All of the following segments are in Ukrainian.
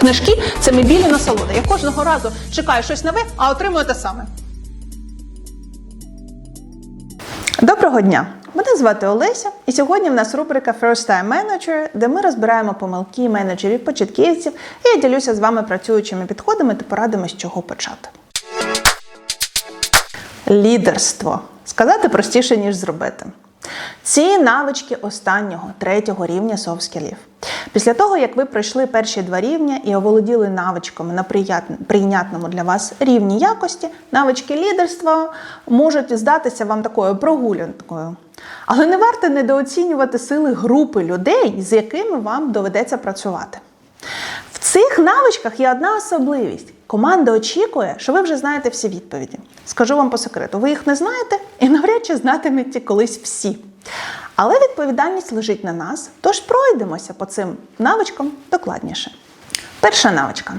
Книжки це мій насолода. Я кожного разу чекаю щось нове, а отримую те саме. Доброго дня! Мене звати Олеся, і сьогодні в нас рубрика First Time Manager, де ми розбираємо помилки менеджерів початківців, і я ділюся з вами працюючими підходами та порадами, з чого почати. Лідерство. Сказати простіше, ніж зробити. Ці навички останнього третього рівня софт-скілів. Після того, як ви пройшли перші два рівня і оволоділи навичками на прийнятному для вас рівні якості, навички лідерства можуть здатися вам такою прогулянкою. Але не варто недооцінювати сили групи людей, з якими вам доведеться працювати. В цих навичках є одна особливість. Команда очікує, що ви вже знаєте всі відповіді. Скажу вам по секрету, ви їх не знаєте і навряд чи знатимете колись всі. Але відповідальність лежить на нас, тож пройдемося по цим навичкам докладніше. Перша навичка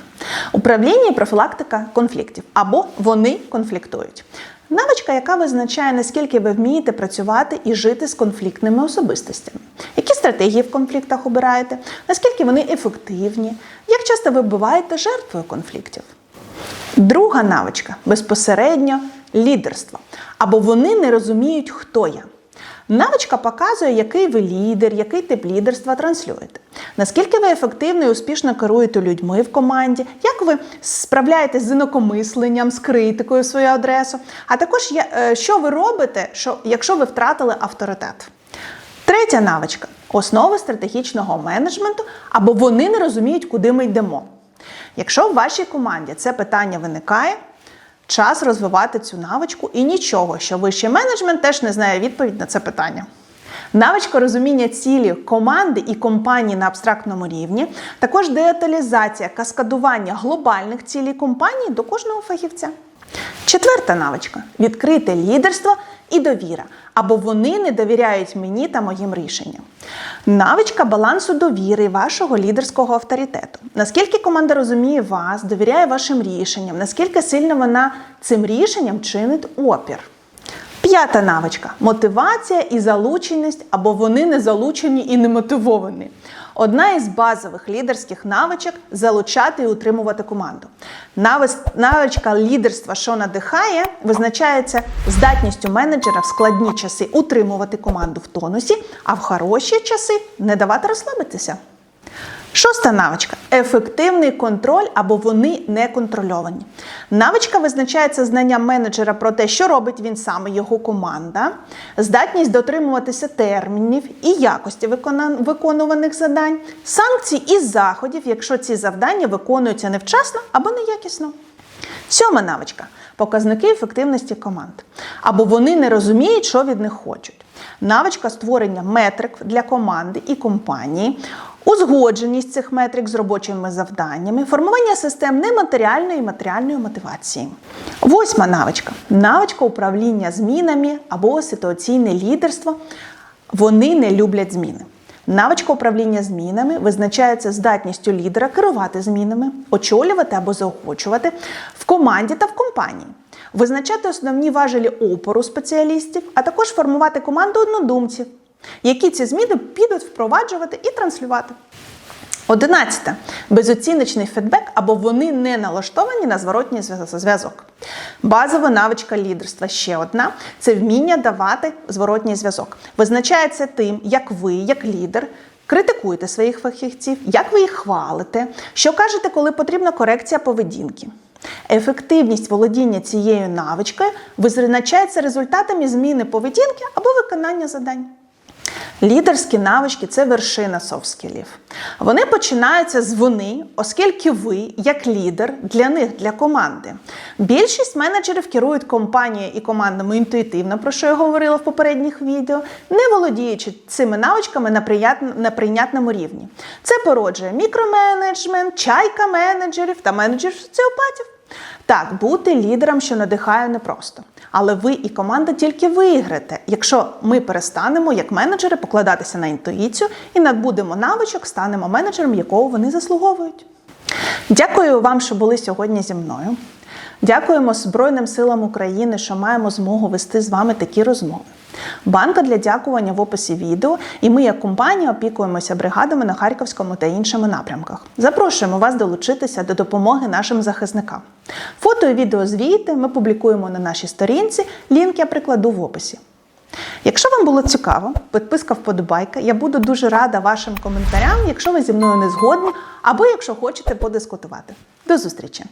управління і профілактика конфліктів або вони конфліктують. Навичка, яка визначає, наскільки ви вмієте працювати і жити з конфліктними особистостями. Які стратегії в конфліктах обираєте, наскільки вони ефективні, як часто ви буваєте жертвою конфліктів. Друга навичка безпосередньо лідерство. Або вони не розуміють, хто я. Навичка показує, який ви лідер, який тип лідерства транслюєте. Наскільки ви ефективно і успішно керуєте людьми в команді, як ви справляєтесь з інакомисленням, з критикою в свою адресу, а також е, що ви робите, якщо ви втратили авторитет. Третя навичка основи стратегічного менеджменту, або вони не розуміють, куди ми йдемо. Якщо в вашій команді це питання виникає, час розвивати цю навичку і нічого, що вищий менеджмент теж не знає відповідь на це питання. Навичка розуміння цілі команди і компанії на абстрактному рівні, також деталізація, каскадування глобальних цілей компанії до кожного фахівця. Четверта навичка відкрите лідерство і довіра. Або вони не довіряють мені та моїм рішенням. Навичка балансу довіри вашого лідерського авторитету. Наскільки команда розуміє вас, довіряє вашим рішенням, наскільки сильно вона цим рішенням чинить опір. П'ята навичка мотивація і залученість, або вони не залучені і не мотивовані. Одна із базових лідерських навичок залучати і утримувати команду. Навичка лідерства, що надихає, визначається здатністю менеджера в складні часи утримувати команду в тонусі, а в хороші часи не давати розслабитися. Шоста навичка ефективний контроль або вони не контрольовані. Навичка визначається знанням менеджера про те, що робить він саме його команда, здатність дотримуватися термінів і якості виконуваних завдань, санкцій і заходів, якщо ці завдання виконуються невчасно або неякісно. Сьома навичка показники ефективності команд. Або вони не розуміють, що від них хочуть. Навичка створення метрик для команди і компанії, узгодженість цих метрик з робочими завданнями, формування систем нематеріальної і матеріальної мотивації. Восьма навичка навичка управління змінами або ситуаційне лідерство. Вони не люблять зміни. Навичка управління змінами визначається здатністю лідера керувати змінами, очолювати або заохочувати в команді та в компанії, визначати основні важелі опору спеціалістів, а також формувати команду однодумців, які ці зміни підуть впроваджувати і транслювати. Одинадцяте безоціночний фідбек або вони не налаштовані на зворотній зв'язок. Базова навичка лідерства ще одна це вміння давати зворотній зв'язок. Визначається тим, як ви, як лідер, критикуєте своїх фахівців, як ви їх хвалите, що кажете, коли потрібна корекція поведінки. Ефективність володіння цією навичкою визначається результатами зміни поведінки або виконання завдань. Лідерські навички це вершина софт-скілів. Вони починаються з вони, оскільки ви, як лідер, для них, для команди. Більшість менеджерів керують компанією і командами інтуїтивно, про що я говорила в попередніх відео, не володіючи цими навичками на прийнятному рівні. Це породжує мікроменеджмент, чайка менеджерів та менеджерів соціопатів. Так, бути лідером, що надихає, непросто. Але ви і команда тільки виграєте, якщо ми перестанемо як менеджери покладатися на інтуїцію і надбудемо навичок, станемо менеджером, якого вони заслуговують. Дякую вам, що були сьогодні зі мною. Дякуємо Збройним силам України, що маємо змогу вести з вами такі розмови. Банка для дякування в описі відео, і ми, як компанія, опікуємося бригадами на Харківському та іншими напрямках. Запрошуємо вас долучитися до допомоги нашим захисникам. Фото і відеозвіти ми публікуємо на нашій сторінці. Лінк я прикладу в описі. Якщо вам було цікаво, підписка вподобайка. Я буду дуже рада вашим коментарям, якщо ви зі мною не згодні, або якщо хочете подискутувати. До зустрічі!